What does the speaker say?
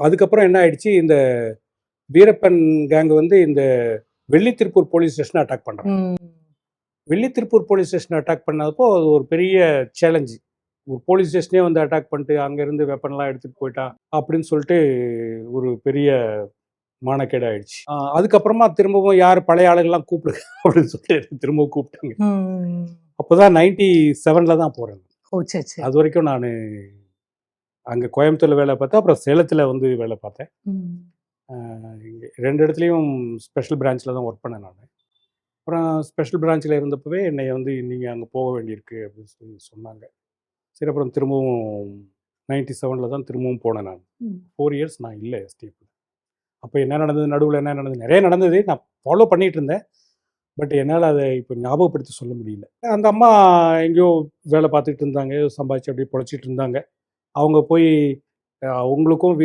அதுக்கப்புறம் என்ன ஆயிடுச்சு? இந்த வீரப்பன் கேங் வந்து இந்த வெள்ளித்திருப்பூர் போலீஸ் ஸ்டேஷனை அட்டாக் பண்ணுறாங்க. வெள்ளித்திருப்பூர் போலீஸ் ஸ்டேஷனை அட்டாக் பண்ணப்போ அது ஒரு பெரிய சேலஞ்சு ஒரு போலீஸ் ஸ்டேஷனே வந்து அட்டாக் பண்ணிட்டு அங்கேருந்து வெப்பன்லாம் எடுத்துகிட்டு போயிட்டான் அப்படின்னு சொல்லிட்டு ஒரு பெரிய மானக்கேடு ஆயிடுச்சு. அதுக்கப்புறமா திரும்பவும் யார் பழைய ஆளுங்கள்லாம் கூப்பிடுங்க அப்படின்னு சொல்லிட்டு திரும்பவும் கூப்பிட்டாங்க. ம். அப்போ தான் நைன்டி செவனில் தான் போகிறேன் அது வரைக்கும் நான் அங்கே கோயம்புத்தூர்ல வேலை பார்த்தேன் அப்புறம் சேலத்தில் வந்து வேலை பார்த்தேன். ரெண்டு இடத்துலையும் ஸ்பெஷல் பிரான்ச்சில் தான் ஒர்க் பண்ணேன் நான். அப்புறம் ஸ்பெஷல் பிரான்ச்சில் இருந்தப்பவே என்னை வந்து நீங்கள் அங்கே போக வேண்டியிருக்கு அப்படின்னு சொல்லி சொன்னாங்க. சரி அப்புறம் திரும்பவும் நைன்டி செவனில் தான் திரும்பவும் போனேன் நான். ஃபோர் இயர்ஸ் நான் இல்லை எஸ்டிஎஃப் அப்போ என்ன நடந்தது நடுவில் என்ன நடந்தது? நிறைய நடந்தது. நான் ஃபாலோ பண்ணிட்டு இருந்தேன். பட் என்னால் அதை இப்போ ஞாபகப்படுத்தி சொல்ல முடியல. அந்த அம்மா எங்கேயோ வேலை பார்த்துட்டு இருந்தாங்க. சம்பாதிச்சு அப்படியே பொழைச்சிட்டு இருந்தாங்க. அவங்க போய் உங்களுக்கும்